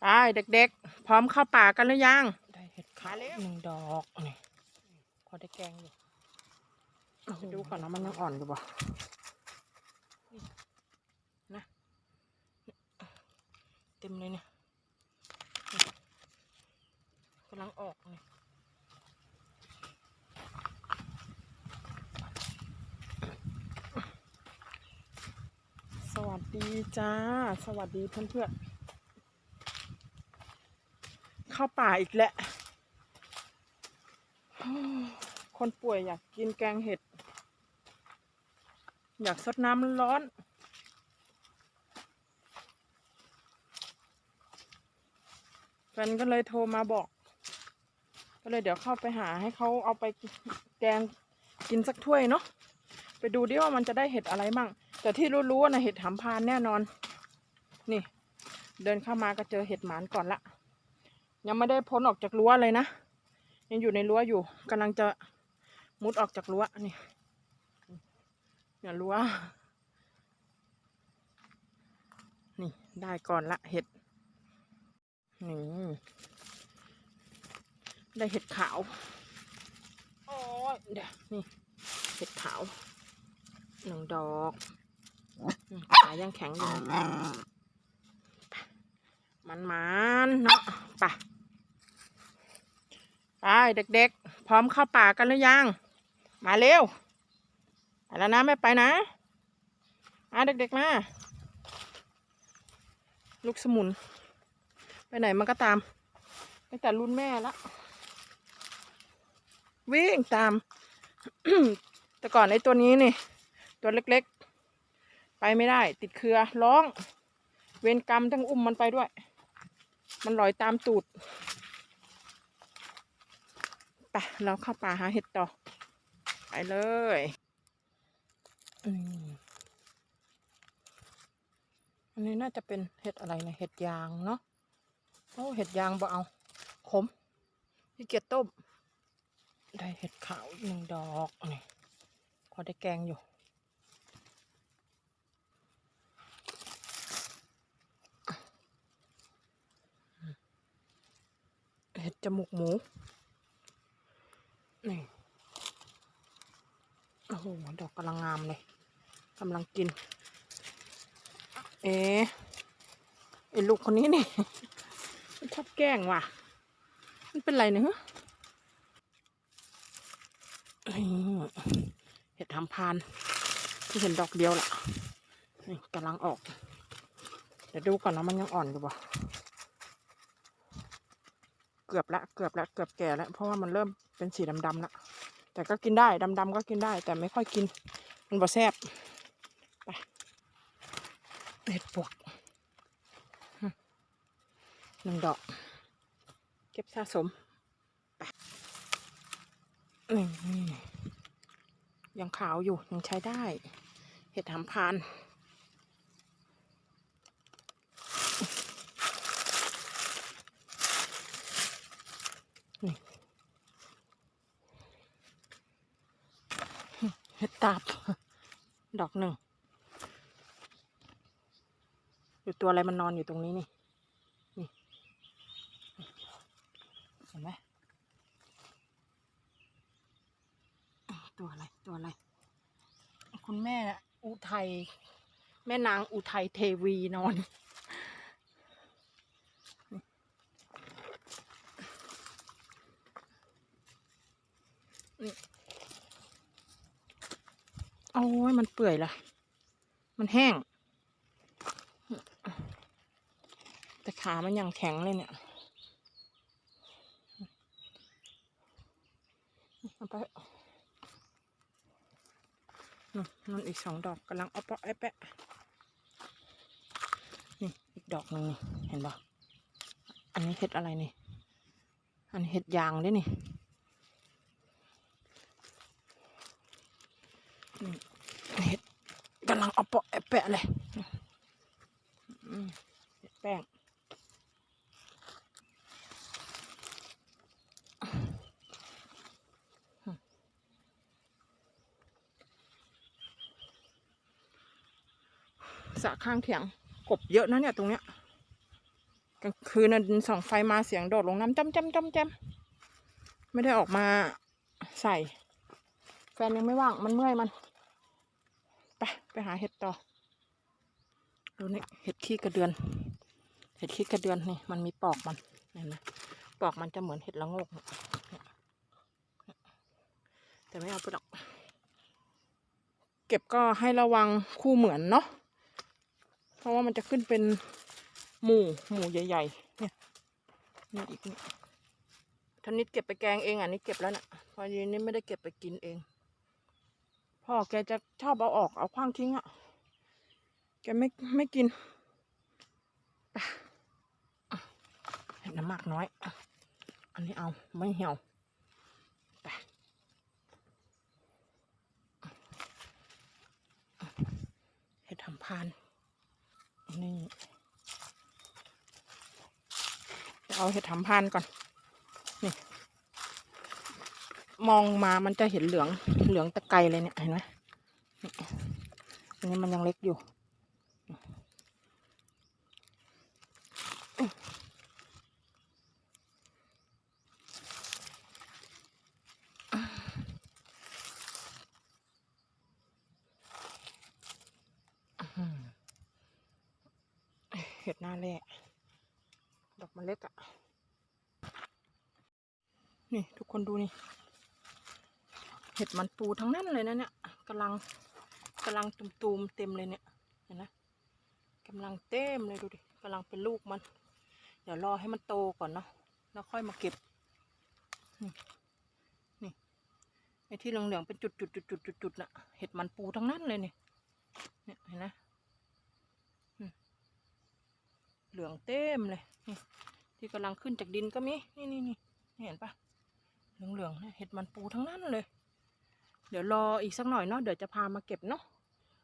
ไปเด็กๆ พร้อมเข้าป่ากันหรือยัง ได้เห็ดขาวมาเร็วหนึ่งดอกนี่พอได้แกงอยู่จะดูก่อนนะมันยังอ่อนอยู่ป่ะนะเต็มเลยเนี่ยนี่กำลังออกนี่สวัสดีจ้า สวัสดีเพื่อนๆ เข้าป่าอีกแล้วคนป่วยอยากกินแกงเห็ด อยากซดน้ำร้อน แฟนก็เลยโทรมาบอก ก็เลยเดี๋ยวเข้าไปหาให้เขาเอาไปแกงกินสักถ้วยเนาะไปดูดิว่ามันจะได้เห็ดอะไรมั่ง แต่ที่รู้ๆนะเห็ดหำพานแน่นอน นี่ เดินเข้ามาก็เจอเห็ดหมานก่อนละ ยังไม่ได้พ้นออกจากรั้วเลยนะ ยังอยู่ในรั้วอยู่กำลังจะมุดออกจากรั้วนี่เนี่ยรั้วนี่ได้ก่อนละเห็ดนี่ได้เห็ดขาวโอ้ยเดี๋ยวนี่เห็ดขาวหนึ่งดอกขายังแข็งอยู่มันมันๆเนาะปไป เด็กๆ พร้อมเข้าป่ากันหรือยัง มาเร็วไปแล้วนะไม่ไปนะมาเด็กๆมา ลูกสมุน ไปไหนมันก็ตามตั้งแต่รุ่นแม่ละวิ่งตาม แต่ก่อนไอ้ตัวนี้นี่ ตัวเล็กๆ ไปไม่ได้ ติดเครือร้อง เวรกรรมทั้งอุ้มมันไปด้วย มันลอยตามตูด ไปเราเข้าป่าหาเห็ดต่อ ไปเลยอันนี้น่าจะเป็นเห็ดอะไรนะเห็ดยางเนาะโอ้เห็ดยางบ่เอาขมพี่เกียจต้ม ได้เห็ดขาวหนึ่งดอกนี่พอได้แกงอยู่เห็ดจมูกหมู นี่โอ้โหดอกกำลังงามเลยกำลังกิน เอ๊ะไอ้ลูกคนนี้นี่ชอบแกล้งว่ะ มันเป็นไรเนื้อะนี่เห็ดทำพาน ที่เห็นดอกเดียวล่ะนี่กำลังออก เดี๋ยวดูก่อนนะมันยังอ่อนอยู่ป่ะเกือบละเกือบละเกือบแก่แล้วเพราะว่ามันเริ่ม เป็นสีดำๆละแต่ก็กินได้ดำๆก็กินได้ แต่ไม่ค่อยกิน มันบ่แซ่บไปเห็ดปวกหนึ่งดอก เก็บสะสมไปนี่ยังขาวอยู่ยังใช้ได้ เห็ดหำพาน เห็ดตาบ ดอกหนึ่ง อยู่ตัวอะไรมันนอนอยู่ตรงนี้นี่ นี่ เห็นไหมตัวอะไร ตัวอะไร คุณแม่อุทัย แม่นางอุทัยเทวีนอนนี่ โอ้ยมันเปื่อยละมันแห้ง แต่ขามันยังแข็งเลยเนี่ยเอาไปนู่นั่นอีกสองดอกกำลังเอาเปาะไอ้แปะนี่อีกดอกหนึ่งนี่เห็นปะอันนี้เห็ดอะไรนี่ อันเห็ดยางด้วยนี่ เห็ดกำลังเอาปะแอะแปะเลยเห็ดแป้งสะข้างเถียงกบเยอะนะเนี่ยตรงเนี้ยกลางคืนน่ะส่องไฟมาเสียงโดดลงน้ำจ้ำจ้ำจ้ำจ้ำไม่ได้ออกมาใส่ แฟนยังไม่ว่างมันเมื่อยมัน ไปไปหาเห็ดต่อดูนี่เห็ดขี้กระเดือน เห็ดขี้กระเดือนนี่มันมีปอกมันเห็นไหมปอกมันจะเหมือนเห็ดละงกแต่ไม่เอาไปหรอก เก็บก็ให้ระวังคู่เหมือนเนาะเพราะว่ามันจะขึ้นเป็นหมู่หมู่ใหญ่ๆเนี่ยนี่อีกนี่ท่านิดเก็บไปแกงเองอะนี่เก็บแล้วน่ะพอยีนี้ไม่ได้เก็บไปกินเอง พ่อแกจะชอบเอาออกเอาขว้างทิ้งอะ แกไม่ไม่กินเห็ดน้ำมักน้อย อันนี้เอาไม่เหี่ยวไปเห็ดทำพาน นี่ เอาเห็ดทำพานก่อน มองมามันจะเห็นเหลืองเหลืองตะไกรเลยเนี่ยเห็นไหมอันนี้มันยังเล็กอยู่เห็ดหน้าแร่ดอกมันเล็กอะนี่ ทุกคนดูนี่ ห็ดมันปูทั้งนั้นเลยนะเนี่ยกำลังกำลังตุ่มๆเต็มเลยเนี่ยเห็นไหมกำลังเต็มเลยดูดิกำลังเป็นลูกมัน เดี๋ยวรอให้มันโตก่อนเนาะแล้วค่อยมาเก็บนี่นี่ไอ้ที่เหลืองๆเป็นจุดๆๆๆๆน่ะเห็ดมันปูทั้งนั้นเลยนี่เนี่ยเห็นไหมเหลืองเต็มเลยนี่ที่กำลังขึ้นจากดินก็มีนี่นี่นี่เห็นปะเหลืองเหลืองๆเนี่ยเห็ดมันปูทั้งนั้นเลย เดี๋ยวรออีกสักหน่อยเนาะเดี๋ยวจะพามาเก็บเนาะ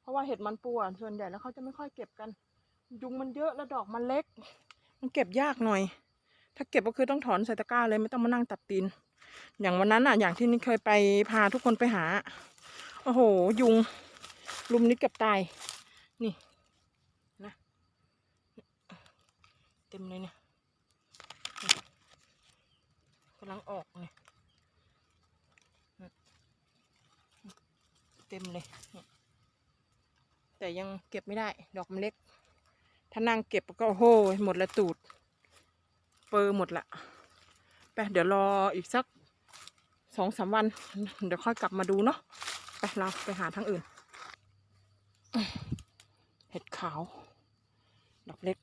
เพราะว่าเห็ดมันปูอะส่วนใหญ่แล้วเขาจะไม่ค่อยเก็บกัน ยุงมันเยอะแล้วดอกมันเล็ก มันเก็บยากหน่อย ถ้าเก็บก็คือต้องถอนใส่ตะกร้าเลยไม่ต้องมานั่งตัดตีน อย่างวันนั้นอะ อย่างที่นี่เคยไปพาทุกคนไปหาโอ้โห ยุงลุมนี้เกือบตาย นี่นะเต็มเลยเนี่ยกำลังออกเนี่ย เต็มเลย แต่ยังเก็บไม่ได้ ดอกมันเล็ก ถ้านั่งเก็บก็โอ้โหหมดละตูด เปอร์หมดละไปเดี๋ยวรออีกสักสองสามวัน เดี๋ยวค่อยกลับมาดูเนาะไปเราไปหาทางอื่น เห็ดขาว ดอกเล็ก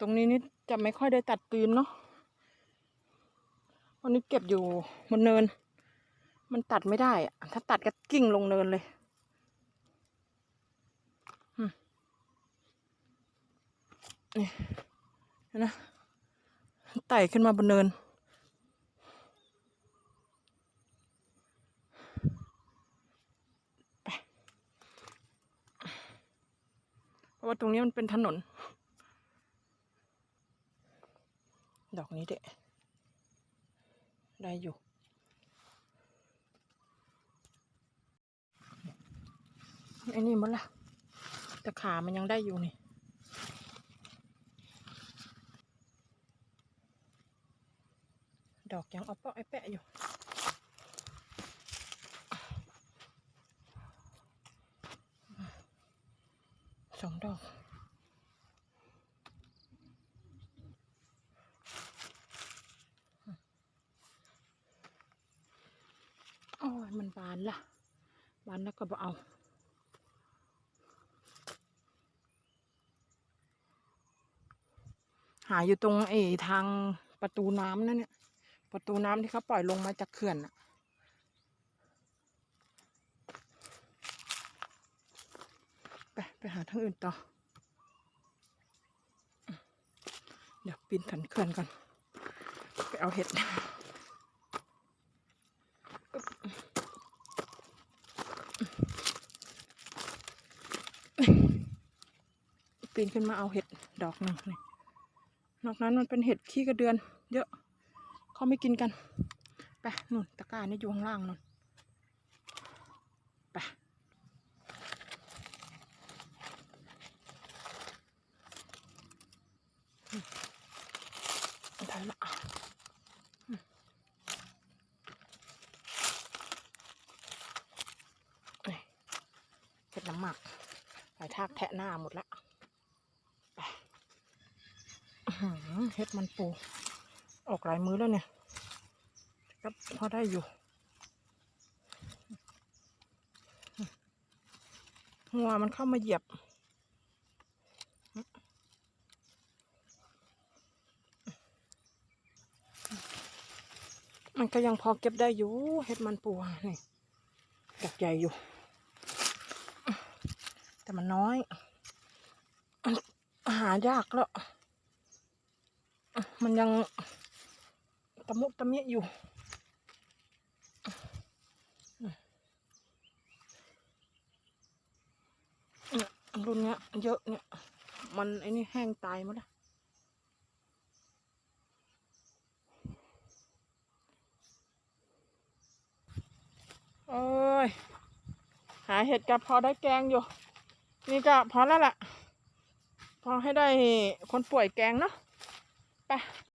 ตรงนี้นี่จะไม่ค่อยได้ตัดตีนเนาะวันนี้เก็บอยู่บนเนิน มันตัดไม่ได้อะถ้าตัดก็กิ้งลงเนินเลยนี่เห็นนะไต่ขึ้นมาบนเนินไปเพราะว่าตรงนี้มันเป็นถนน ดอกนี้เดะได้อยู่ อันนี้มันละแต่ขามันยังได้อยู่นี่ดอกยังเอาเปาะไอแปะอยู่ สองดอก มันบานละบานแล้วก็บเอาหาอยู่ตรงไอ้ทางประตูน้ำนั่นเนี่ย ประตูน้ำที่เขาปล่อยลงมาจากเขื่อนอะไป ไปหาทางอื่นต่อ เดี๋ยวปีนถันเขื่อนก่อน ไปเอาเห็ดอึ๊บ ปีนขึ้นมาเอาเห็ดดอกหนึ่งนี่นอกนั้นมันเป็นเห็ดขี้กระเดือน เยอะเขาไม่กินกันไปนู่นตะกร้านี่อยู่ข้างล่างนู่นไปได้ละเห็ดน้ำหมักหายทากแทะหน้าหมดละไปอื้อหือ เห็ดมันปู ออกหลายมื้อแล้วเนี่ยก็พอได้อยู่ หัวมันเข้ามาเหยียบ มันก็ยังพอเก็บได้อยู่เห็ดมันปูนี่ดอกใหญ่อยู่ แต่มันน้อย หายากแล้ว มันยังตะมุตะมิอยู่ เนี่ยรุ่นเนี้ยเยอะเนี่ย มันไอ้นี่แห้งตายหมดแล้วโอ้ย หาเห็ดกับพอได้แกงอยู่ นี่ก็พอแล้วล่ะ พอให้ได้คนป่วยแกงเนาะ ไป